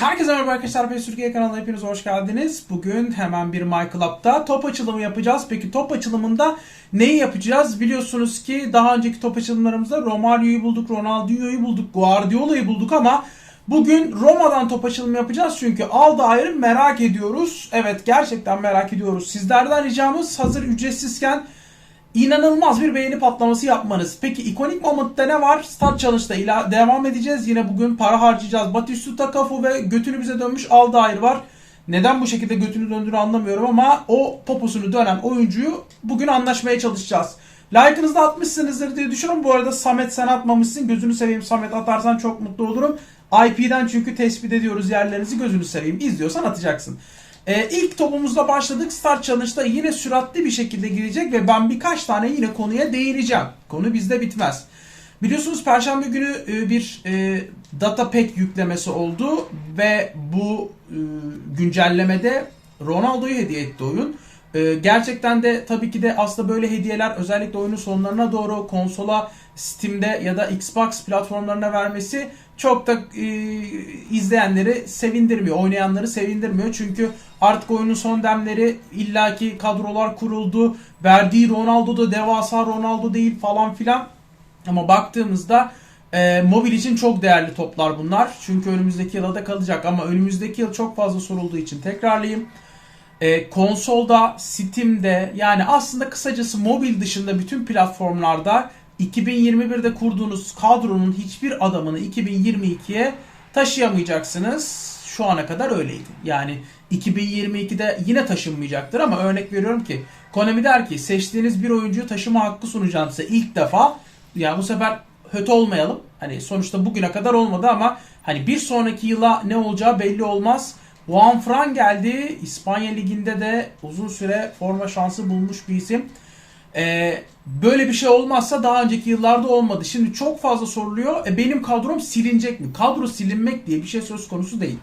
Herkese merhaba arkadaşlar. PES Türkiye kanalına hepiniz hoş geldiniz. Bugün hemen bir My Club'da top açılımı yapacağız. Peki top açılımında neyi yapacağız? Biliyorsunuz ki daha önceki top açılımlarımızda Romario'yu bulduk, Ronaldinho'yu bulduk, Guardiola'yı bulduk ama bugün Roma'dan top açılımı yapacağız. Çünkü Aldair'i merak ediyoruz. Evet gerçekten merak ediyoruz. Sizlerden ricamız hazır ücretsizken İnanılmaz bir beğeni patlaması yapmanız. Peki ikonik momentta ne var? Start Challenge'da ila devam edeceğiz. Yine bugün para harcayacağız. Batistuta Cafu ve götünü bize dönmüş Aldair var. Neden bu şekilde götünü döndüğünü anlamıyorum ama o poposunu dönen oyuncuyu bugün anlaşmaya çalışacağız. Like'ınızı da atmışsınızdır diye düşünüyorum. Bu arada Samet sen atmamışsın. Gözünü seveyim Samet atarsan çok mutlu olurum. IP'den çünkü tespit ediyoruz yerlerinizi gözünü seveyim. İzliyorsan atacaksın. Ee, ilk topumuzla başladık. Start Challenge'da yine süratli bir şekilde girecek ve ben birkaç tane yine konuya değineceğim. Konu bizde bitmez. Biliyorsunuz Perşembe günü e, bir e, data pack yüklemesi oldu ve bu e, güncellemede Ronaldo'yu hediye etti oyun. E, gerçekten de tabii ki de aslında böyle hediyeler özellikle oyunun sonlarına doğru konsola Steam'de ya da Xbox platformlarına vermesi çok da e, izleyenleri sevindirmiyor, oynayanları sevindirmiyor. Çünkü artık oyunun son demleri illaki kadrolar kuruldu. Verdiği Ronaldo da devasa Ronaldo değil falan filan. Ama baktığımızda e, mobil için çok değerli toplar bunlar. Çünkü önümüzdeki yıla da kalacak ama önümüzdeki yıl çok fazla sorulduğu için tekrarlayayım. E, konsolda, Steam'de yani aslında kısacası mobil dışında bütün platformlarda 2021'de kurduğunuz kadronun hiçbir adamını 2022'ye taşıyamayacaksınız. Şu ana kadar öyleydi. Yani 2022'de yine taşınmayacaktır ama örnek veriyorum ki Konami der ki seçtiğiniz bir oyuncuyu taşıma hakkı sunacağım size ilk defa. Yani bu sefer höt olmayalım. Hani sonuçta bugüne kadar olmadı ama hani bir sonraki yıla ne olacağı belli olmaz. Juan Fran geldi. İspanya Ligi'nde de uzun süre forma şansı bulmuş bir isim. Ee, böyle bir şey olmazsa daha önceki yıllarda olmadı. Şimdi çok fazla soruluyor. E, benim kadrom silinecek mi? Kadro silinmek diye bir şey söz konusu değil.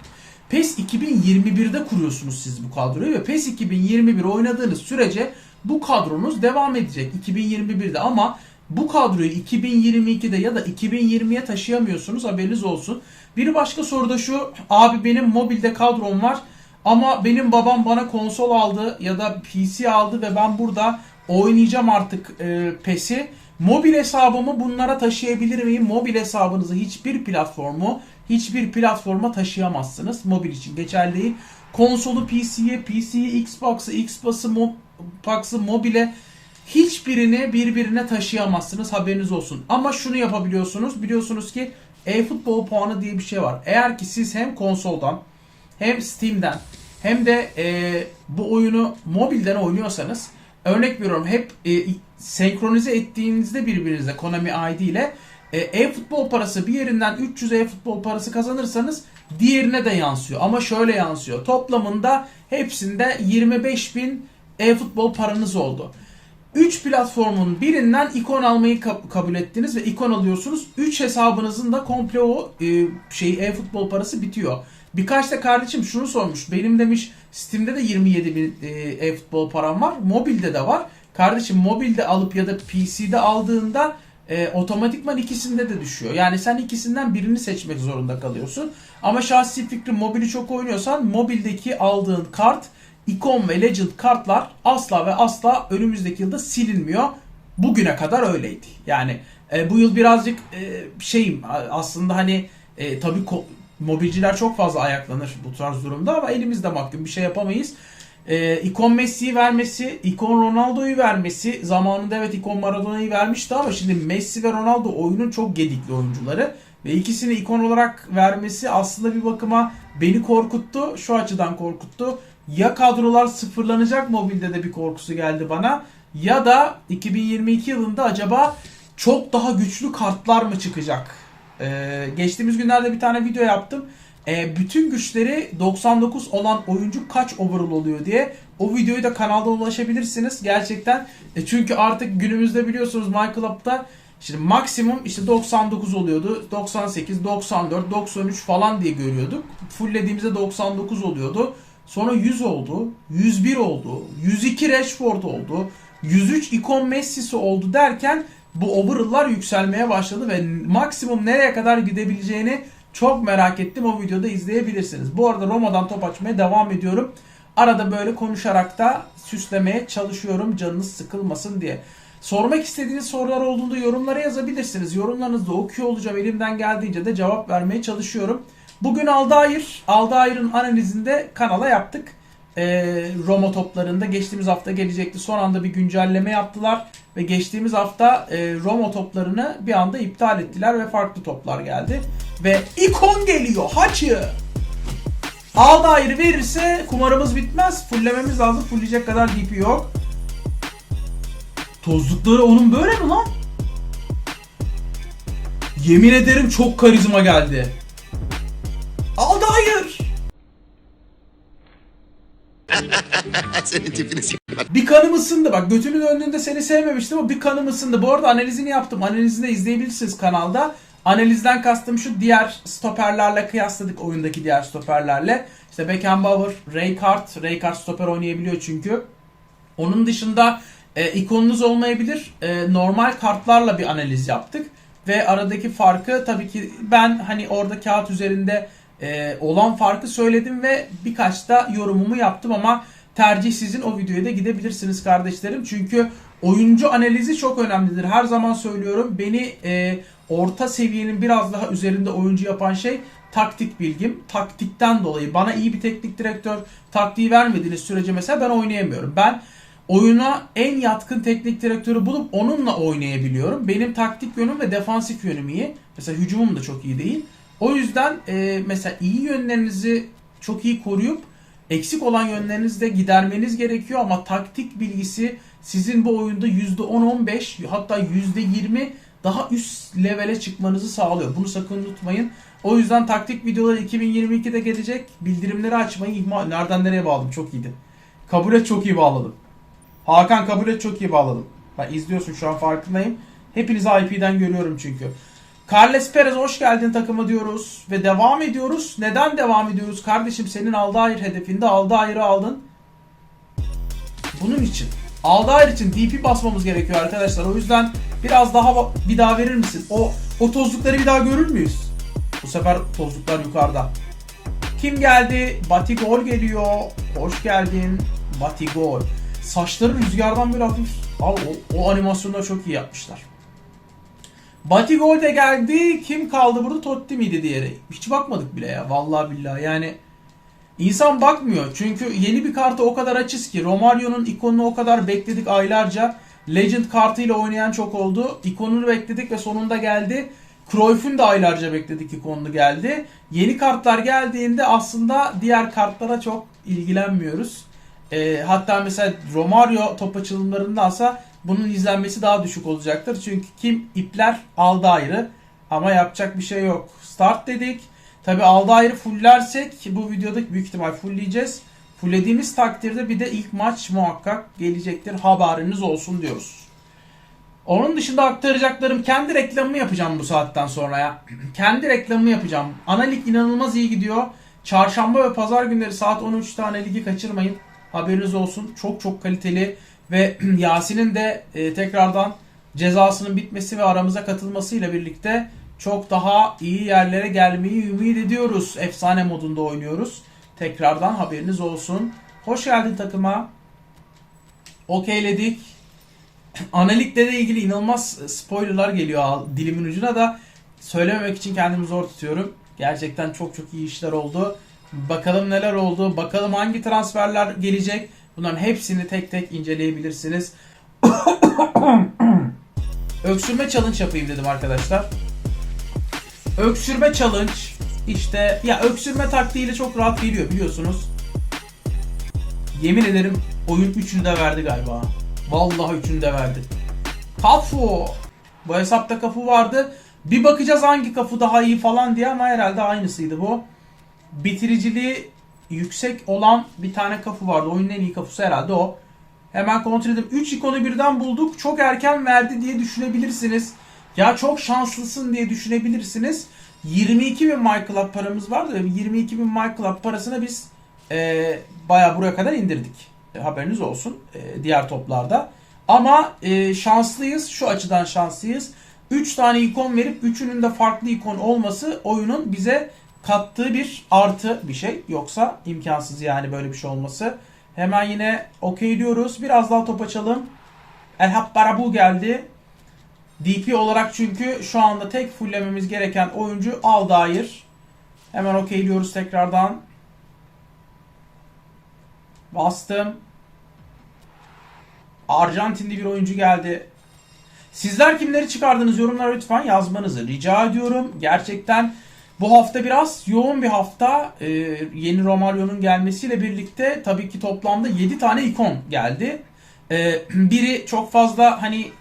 PES 2021'de kuruyorsunuz siz bu kadroyu ve PES 2021 oynadığınız sürece bu kadronuz devam edecek 2021'de ama bu kadroyu 2022'de ya da 2020'ye taşıyamıyorsunuz haberiniz olsun. Bir başka soru da şu abi benim mobilde kadrom var ama benim babam bana konsol aldı ya da PC aldı ve ben burada oynayacağım artık e, PES'i. Mobil hesabımı bunlara taşıyabilir miyim? Mobil hesabınızı hiçbir platformu hiçbir platforma taşıyamazsınız. Mobil için geçerli değil. Konsolu PC'ye, PC'yi Xbox'a, Xbox'ı Xbox'ı mobile hiçbirini birbirine taşıyamazsınız. Haberiniz olsun. Ama şunu yapabiliyorsunuz. Biliyorsunuz ki e-futbol puanı diye bir şey var. Eğer ki siz hem konsoldan hem Steam'den hem de e, bu oyunu mobilden oynuyorsanız örnek veriyorum hep e, senkronize ettiğinizde birbirinizle Konami ID ile e, e-futbol parası bir yerinden 300 e-futbol parası kazanırsanız diğerine de yansıyor. Ama şöyle yansıyor. Toplamında hepsinde 25 bin e-futbol paranız oldu. 3 platformun birinden ikon almayı kabul ettiniz ve ikon alıyorsunuz. 3 hesabınızın da komple o e, şey e-futbol parası bitiyor. Birkaç da kardeşim şunu sormuş. Benim demiş Steam'de de 27 bin e, e-futbol param var. Mobilde de var. Kardeşim mobilde alıp ya da PC'de aldığında e, otomatikman ikisinde de düşüyor. Yani sen ikisinden birini seçmek zorunda kalıyorsun. Ama şahsi fikrim mobili çok oynuyorsan mobildeki aldığın kart ikon ve legend kartlar asla ve asla önümüzdeki yılda silinmiyor. Bugüne kadar öyleydi. Yani e, bu yıl birazcık e, şeyim aslında hani e, tabii mobilciler çok fazla ayaklanır bu tarz durumda ama elimizde mahkum bir şey yapamayız. E, ikon Messi'yi vermesi, ikon Ronaldo'yu vermesi zamanında evet ikon Maradona'yı vermişti ama şimdi Messi ve Ronaldo oyunun çok gedikli oyuncuları ve ikisini ikon olarak vermesi aslında bir bakıma beni korkuttu. Şu açıdan korkuttu. Ya kadrolar sıfırlanacak mobilde de bir korkusu geldi bana ya da 2022 yılında acaba çok daha güçlü kartlar mı çıkacak? Ee, geçtiğimiz günlerde bir tane video yaptım e, bütün güçleri 99 olan oyuncu kaç overall oluyor diye. O videoyu da kanalda ulaşabilirsiniz. Gerçekten e, çünkü artık günümüzde biliyorsunuz MyClub'da Şimdi maksimum işte 99 oluyordu. 98, 94, 93 falan diye görüyorduk. Fulllediğimizde 99 oluyordu. Sonra 100 oldu. 101 oldu. 102 Rashford oldu. 103 Icon Messi'si oldu derken bu overall'lar yükselmeye başladı ve maksimum nereye kadar gidebileceğini Çok merak ettim o videoda izleyebilirsiniz. Bu arada Roma'dan top açmaya devam ediyorum. Arada böyle konuşarak da süslemeye çalışıyorum canınız sıkılmasın diye. Sormak istediğiniz sorular olduğunda yorumlara yazabilirsiniz. Yorumlarınızı da okuyor olacağım. Elimden geldiğince de cevap vermeye çalışıyorum. Bugün Aldair, Aldair'in analizinde kanala yaptık. Ee, Roma toplarında geçtiğimiz hafta gelecekti. Son anda bir güncelleme yaptılar. Ve geçtiğimiz hafta e, Roma toplarını bir anda iptal ettiler ve farklı toplar geldi. Ve ikon geliyor. Haçı. Aldair'i verirse kumarımız bitmez. Fullememiz lazım. Fullleyecek kadar DP yok. Tozlukları onun böyle mi lan? Yemin ederim çok karizma geldi. Senin tipini s***. Bir kanım ısındı. Bak götünü döndüğünde seni sevmemiştim ama bir kanım ısındı. Bu arada analizini yaptım. Analizini de izleyebilirsiniz kanalda. Analizden kastım şu diğer stoperlerle kıyasladık oyundaki diğer stoperlerle. İşte Beckenbauer, Rijkaard. Rijkaard stoper oynayabiliyor çünkü. Onun dışında e, ikonunuz olmayabilir. E, normal kartlarla bir analiz yaptık. Ve aradaki farkı tabii ki ben hani orada kağıt üzerinde e, olan farkı söyledim ve birkaç da yorumumu yaptım ama tercih sizin o videoya da gidebilirsiniz kardeşlerim. Çünkü oyuncu analizi çok önemlidir. Her zaman söylüyorum beni e, orta seviyenin biraz daha üzerinde oyuncu yapan şey taktik bilgim. Taktikten dolayı bana iyi bir teknik direktör taktiği vermediğiniz sürece mesela ben oynayamıyorum. Ben oyuna en yatkın teknik direktörü bulup onunla oynayabiliyorum. Benim taktik yönüm ve defansif yönüm iyi. Mesela hücumum da çok iyi değil. O yüzden e, mesela iyi yönlerinizi çok iyi koruyup eksik olan yönlerinizi de gidermeniz gerekiyor ama taktik bilgisi sizin bu oyunda %10-15 hatta %20 daha üst levele çıkmanızı sağlıyor. Bunu sakın unutmayın. O yüzden taktik videoları 2022'de gelecek. Bildirimleri açmayı ihmal... Nereden nereye bağladım? Çok iyiydi. Kabul et çok iyi bağladım. Hakan kabul et çok iyi bağladım. Ben izliyorsun şu an farkındayım. Hepinizi IP'den görüyorum çünkü. Carles Perez hoş geldin takıma diyoruz ve devam ediyoruz. Neden devam ediyoruz? Kardeşim senin Aldair hedefinde Aldair'i aldın. Bunun için. Aldair için DP basmamız gerekiyor arkadaşlar. O yüzden biraz daha bir daha verir misin? O o tozlukları bir daha görür müyüz? Bu sefer tozluklar yukarıda. Kim geldi? Batigol geliyor. Hoş geldin. Batigol. Saçları rüzgardan böyle hafif. Abi o, o animasyonları çok iyi yapmışlar. Batigol de geldi. Kim kaldı burada? Totti miydi diğeri? Hiç bakmadık bile ya. Vallahi billahi. Yani insan bakmıyor. Çünkü yeni bir kartı o kadar açız ki. Romario'nun ikonunu o kadar bekledik aylarca. Legend kartıyla oynayan çok oldu. İkonunu bekledik ve sonunda geldi. Cruyff'un da aylarca bekledik ikonunu geldi. Yeni kartlar geldiğinde aslında diğer kartlara çok ilgilenmiyoruz. E, hatta mesela Romario top açılımlarındansa bunun izlenmesi daha düşük olacaktır. Çünkü kim ipler aldı ayrı. Ama yapacak bir şey yok. Start dedik. Tabi aldı ayrı fulllersek bu videoda büyük ihtimal fullleyeceğiz. Fulllediğimiz takdirde bir de ilk maç muhakkak gelecektir. Haberiniz olsun diyoruz. Onun dışında aktaracaklarım kendi reklamımı yapacağım bu saatten sonra ya. kendi reklamımı yapacağım. Ana lig inanılmaz iyi gidiyor. Çarşamba ve pazar günleri saat 13'te ana ligi kaçırmayın. Haberiniz olsun. Çok çok kaliteli ve Yasin'in de e, tekrardan cezasının bitmesi ve aramıza katılmasıyla birlikte çok daha iyi yerlere gelmeyi ümit ediyoruz. Efsane modunda oynuyoruz. Tekrardan haberiniz olsun. Hoş geldin takıma. Okeyledik. Analitle de ilgili inanılmaz spoilerlar geliyor dilimin ucuna da söylememek için kendimi zor tutuyorum. Gerçekten çok çok iyi işler oldu. Bakalım neler oldu. Bakalım hangi transferler gelecek. Bunların hepsini tek tek inceleyebilirsiniz. Öksürme challenge yapayım dedim arkadaşlar. Öksürme challenge işte ya öksürme taktiğiyle çok rahat geliyor biliyorsunuz. Yemin ederim oyun üçünü de verdi galiba. Vallahi üçünü de verdi. Kafu. Bu hesapta kafu vardı. Bir bakacağız hangi kafu daha iyi falan diye ama herhalde aynısıydı bu. Bitiriciliği yüksek olan bir tane kafu vardı. Oyunun en iyi kafusu herhalde o. Hemen kontrol edeyim. 3 ikonu birden bulduk. Çok erken verdi diye düşünebilirsiniz. Ya çok şanslısın diye düşünebilirsiniz. 22 bin MyClub paramız vardı. 22 bin MyClub parasını biz e, baya buraya kadar indirdik. E, haberiniz olsun. E, diğer toplarda. Ama e, şanslıyız. Şu açıdan şanslıyız. 3 tane ikon verip üçünün de farklı ikon olması oyunun bize kattığı bir artı bir şey. Yoksa imkansız yani böyle bir şey olması. Hemen yine okey diyoruz. Biraz daha top açalım. El Habbarabu geldi. DP olarak çünkü şu anda tek fulllememiz gereken oyuncu Aldair. Hemen okey diyoruz tekrardan. Bastım. Arjantinli bir oyuncu geldi. Sizler kimleri çıkardınız yorumlara lütfen yazmanızı rica ediyorum. Gerçekten bu hafta biraz yoğun bir hafta. Ee, yeni Romario'nun gelmesiyle birlikte tabii ki toplamda 7 tane ikon geldi. Ee, biri çok fazla hani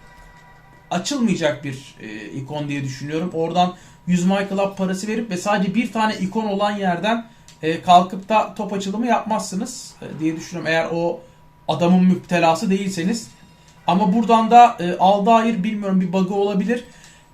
açılmayacak bir e, ikon diye düşünüyorum. Oradan 100 My Club parası verip ve sadece bir tane ikon olan yerden e, kalkıp da top açılımı yapmazsınız e, diye düşünüyorum. Eğer o adamın müptelası değilseniz. Ama buradan da e, Aldair bilmiyorum bir bug'ı olabilir.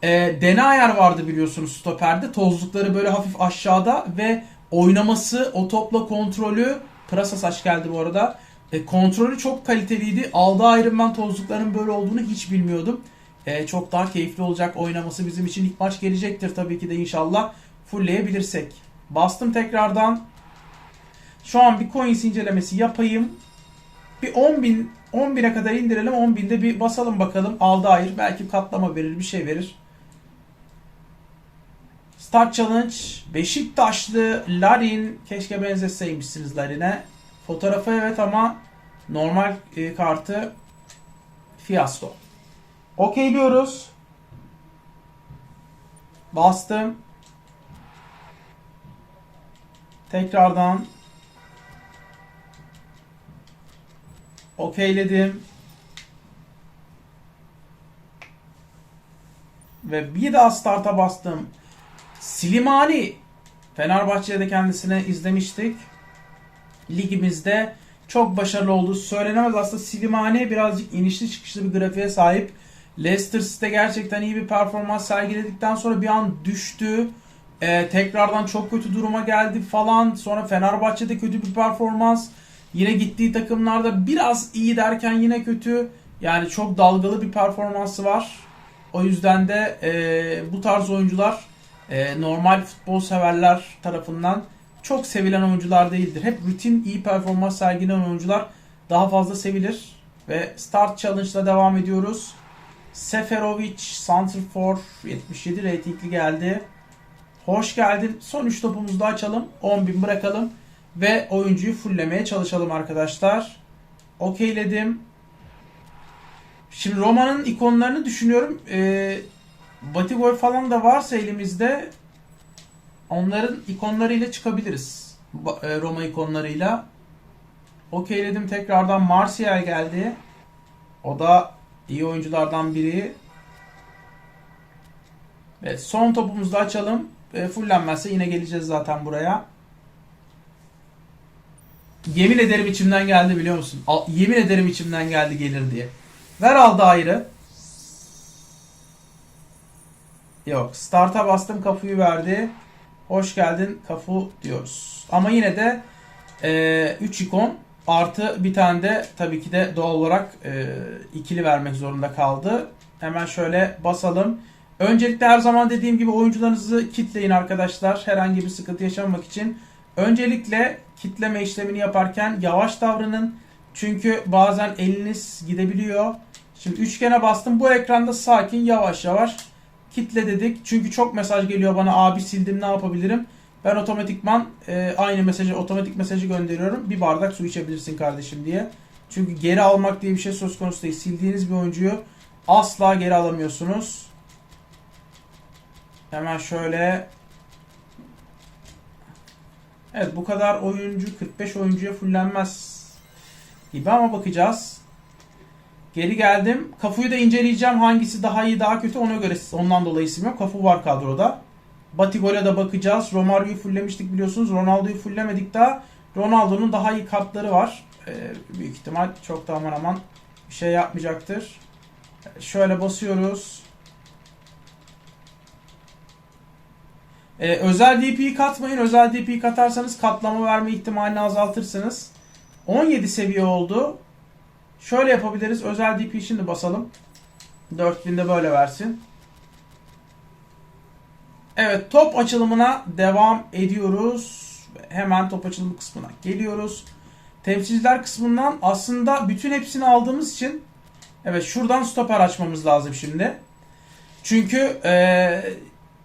E, Denayer vardı biliyorsunuz stoperde. Tozlukları böyle hafif aşağıda ve oynaması, o topla kontrolü Pırasa saç geldi bu arada. E, kontrolü çok kaliteliydi. Aldair'in ben tozlukların böyle olduğunu hiç bilmiyordum. E, çok daha keyifli olacak oynaması bizim için ilk maç gelecektir tabii ki de inşallah fullleyebilirsek. Bastım tekrardan. Şu an bir coins incelemesi yapayım. Bir 10.000 11'e kadar indirelim. 10.000'de bir basalım bakalım. Aldı hayır. Belki katlama verir. Bir şey verir. Start Challenge. Beşiktaşlı Larin. Keşke benzetseymişsiniz Larin'e. Fotoğrafı evet ama normal e, kartı fiyasko. Okey diyoruz. Bastım. Tekrardan okeyledim. Ve bir daha start'a bastım. Silimani Fenerbahçe'de kendisine izlemiştik. Ligimizde çok başarılı olduğu söylenemez. Aslında Silimani birazcık inişli çıkışlı bir grafiğe sahip. Leicester City'de gerçekten iyi bir performans sergiledikten sonra bir an düştü. Ee, tekrardan çok kötü duruma geldi falan. Sonra Fenerbahçe'de kötü bir performans. Yine gittiği takımlarda biraz iyi derken yine kötü. Yani çok dalgalı bir performansı var. O yüzden de e, bu tarz oyuncular e, normal futbol severler tarafından çok sevilen oyuncular değildir. Hep rutin iyi performans sergileyen oyuncular daha fazla sevilir. Ve Start Challenge'la devam ediyoruz. Seferovic, Santrfor 77 reytingli geldi. Hoş geldin. Son 3 topumuzu da açalım. 10.000 bırakalım. Ve oyuncuyu fulllemeye çalışalım arkadaşlar. Okeyledim. Şimdi Roma'nın ikonlarını düşünüyorum. Ee, Batigol falan da varsa elimizde onların ikonlarıyla çıkabiliriz. E, Roma ikonlarıyla. Okeyledim tekrardan Martial geldi. O da iyi oyunculardan biri. Evet son topumuzu da açalım. E, fullenmezse yine geleceğiz zaten buraya. Yemin ederim içimden geldi biliyor musun? Yemin ederim içimden geldi gelir diye. Ver aldı ayrı. Yok. Start'a bastım kafuyu verdi. Hoş geldin kafu diyoruz. Ama yine de 3 ikon artı bir tane de tabii ki de doğal olarak e, ikili vermek zorunda kaldı. Hemen şöyle basalım. Öncelikle her zaman dediğim gibi oyuncularınızı kitleyin arkadaşlar. Herhangi bir sıkıntı yaşamamak için. Öncelikle kitleme işlemini yaparken yavaş davranın. Çünkü bazen eliniz gidebiliyor. Şimdi üçgene bastım. Bu ekranda sakin yavaş yavaş kitle dedik. Çünkü çok mesaj geliyor bana abi sildim ne yapabilirim. Ben otomatikman e, aynı mesajı otomatik mesajı gönderiyorum. Bir bardak su içebilirsin kardeşim diye. Çünkü geri almak diye bir şey söz konusu değil. Sildiğiniz bir oyuncuyu asla geri alamıyorsunuz. Hemen şöyle Evet bu kadar oyuncu 45 oyuncuya fullenmez gibi ama bakacağız. Geri geldim. Kafu'yu da inceleyeceğim. Hangisi daha iyi daha kötü ona göre ondan dolayı isim yok. Kafu var kadroda. Batigol'e de bakacağız. Romario'yu fullemiştik biliyorsunuz. Ronaldo'yu fullemedik daha. Ronaldo'nun daha iyi kartları var. Ee, büyük ihtimal çok da aman aman bir şey yapmayacaktır. Şöyle basıyoruz. Ee, özel DP'yi katmayın. Özel DP'yi katarsanız katlama verme ihtimalini azaltırsınız. 17 seviye oldu. Şöyle yapabiliriz. Özel DP şimdi basalım. 4000'de böyle versin. Evet top açılımına devam ediyoruz. Hemen top açılımı kısmına geliyoruz. Temsilciler kısmından aslında bütün hepsini aldığımız için evet şuradan stoper açmamız lazım şimdi. Çünkü eee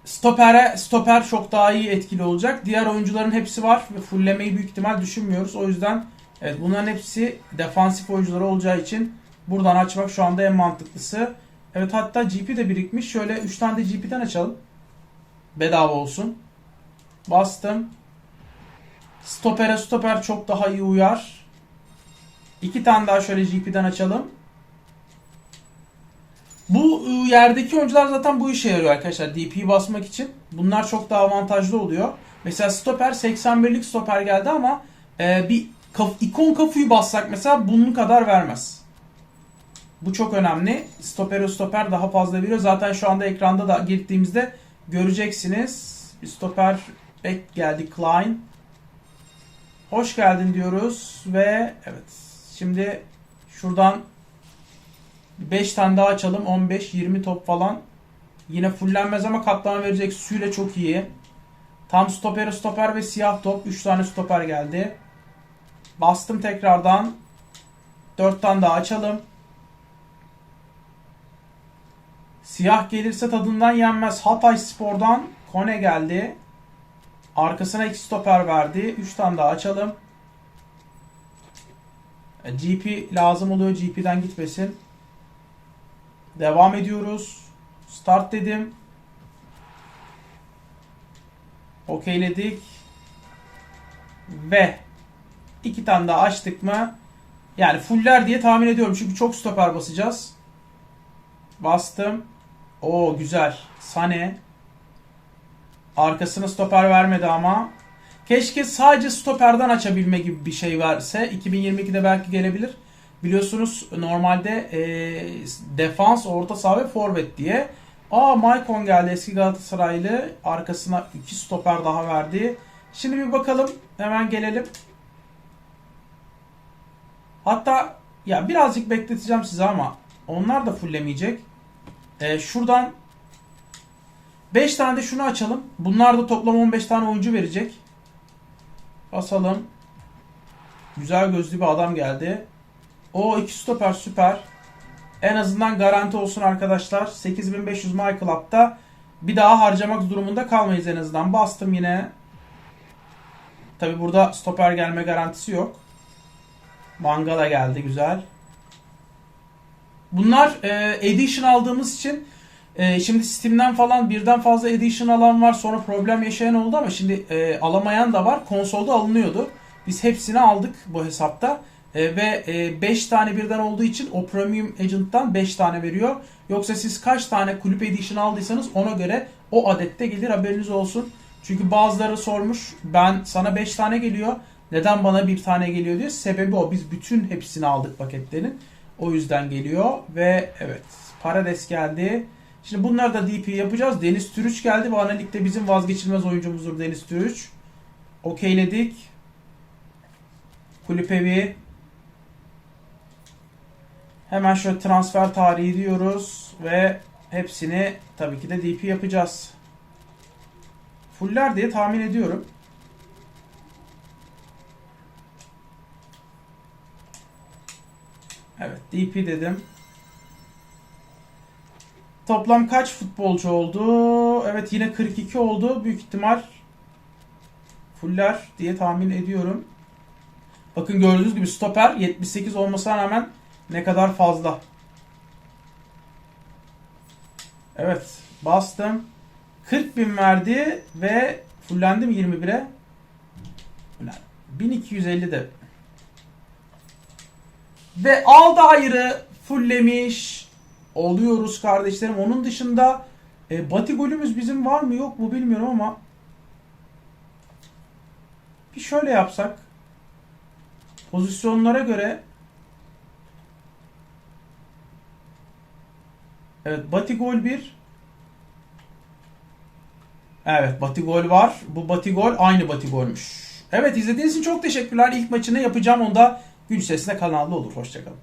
stopere stoper çok daha iyi etkili olacak. Diğer oyuncuların hepsi var ve fulllemeyi büyük ihtimal düşünmüyoruz. O yüzden evet bunların hepsi defansif oyuncuları olacağı için buradan açmak şu anda en mantıklısı. Evet hatta GP de birikmiş. Şöyle 3 tane de GP'den açalım. Bedava olsun. Bastım. Stopere stoper çok daha iyi uyar. İki tane daha şöyle GP'den açalım. Bu ıı, yerdeki oyuncular zaten bu işe yarıyor arkadaşlar. DP'yi basmak için. Bunlar çok daha avantajlı oluyor. Mesela stoper 81'lik stoper geldi ama e, bir kaf, ikon kafuyu bassak mesela bunun kadar vermez. Bu çok önemli. Stoper stoper daha fazla veriyor. Zaten şu anda ekranda da girdiğimizde göreceksiniz. Stoper back geldi Klein. Hoş geldin diyoruz ve evet şimdi şuradan 5 tane daha açalım. 15-20 top falan. Yine fullenmez ama katlama verecek. Süre çok iyi. Tam stoper stoper ve siyah top. 3 tane stoper geldi. Bastım tekrardan. 4 tane daha açalım. Siyah gelirse tadından yenmez. Hatay Spor'dan Kone geldi. Arkasına 2 stoper verdi. 3 tane daha açalım. E, GP lazım oluyor. GP'den gitmesin. Devam ediyoruz. Start dedim. Okeyledik. Ve iki tane daha açtık mı? Yani fuller diye tahmin ediyorum. Çünkü çok stoper basacağız. Bastım. O güzel. Sane. Arkasına stoper vermedi ama. Keşke sadece stoperden açabilme gibi bir şey verse. 2022'de belki gelebilir. Biliyorsunuz normalde e, defans, orta saha ve forvet diye. Aa Maicon geldi eski Galatasaraylı. Arkasına iki stoper daha verdi. Şimdi bir bakalım. Hemen gelelim. Hatta ya birazcık bekleteceğim size ama onlar da fullemeyecek. E, şuradan 5 tane de şunu açalım. Bunlar da toplam 15 tane oyuncu verecek. Basalım. Güzel gözlü bir adam geldi. O iki stoper süper. En azından garanti olsun arkadaşlar. 8500 My Club'da bir daha harcamak durumunda kalmayız en azından. Bastım yine. Tabi burada stoper gelme garantisi yok. Mangala geldi güzel. Bunlar e, edition aldığımız için e, şimdi Steam'den falan birden fazla edition alan var. Sonra problem yaşayan oldu ama şimdi e, alamayan da var. Konsolda alınıyordu. Biz hepsini aldık bu hesapta. E, ve 5 tane birden olduğu için o Premium Agent'tan 5 tane veriyor. Yoksa siz kaç tane kulüp edition aldıysanız ona göre o adette gelir haberiniz olsun. Çünkü bazıları sormuş ben sana 5 tane geliyor neden bana bir tane geliyor diye. Sebebi o biz bütün hepsini aldık paketlerin. O yüzden geliyor ve evet Parades geldi. Şimdi bunları da DP yapacağız. Deniz Türüç geldi. Bu ligde bizim vazgeçilmez oyuncumuzdur Deniz Türüç. Okeyledik. Kulüpevi. Hemen şöyle transfer tarihi diyoruz ve hepsini tabii ki de DP yapacağız. Fuller diye tahmin ediyorum. Evet DP dedim. Toplam kaç futbolcu oldu? Evet yine 42 oldu. Büyük ihtimal fuller diye tahmin ediyorum. Bakın gördüğünüz gibi stoper 78 olmasına rağmen ne kadar fazla. Evet bastım. 40 bin verdi ve fullendim 21'e. 1250 de. Ve Aldair'ı fulllemiş oluyoruz kardeşlerim. Onun dışında e, Batigol'ümüz bizim var mı yok mu bilmiyorum ama bir şöyle yapsak pozisyonlara göre Evet Batigol 1 Evet Batigol var. Bu Batigol aynı Batigol'müş. Evet izlediğiniz için çok teşekkürler. İlk maçını yapacağım. Onda gün sesine kanalda olur. Hoşçakalın.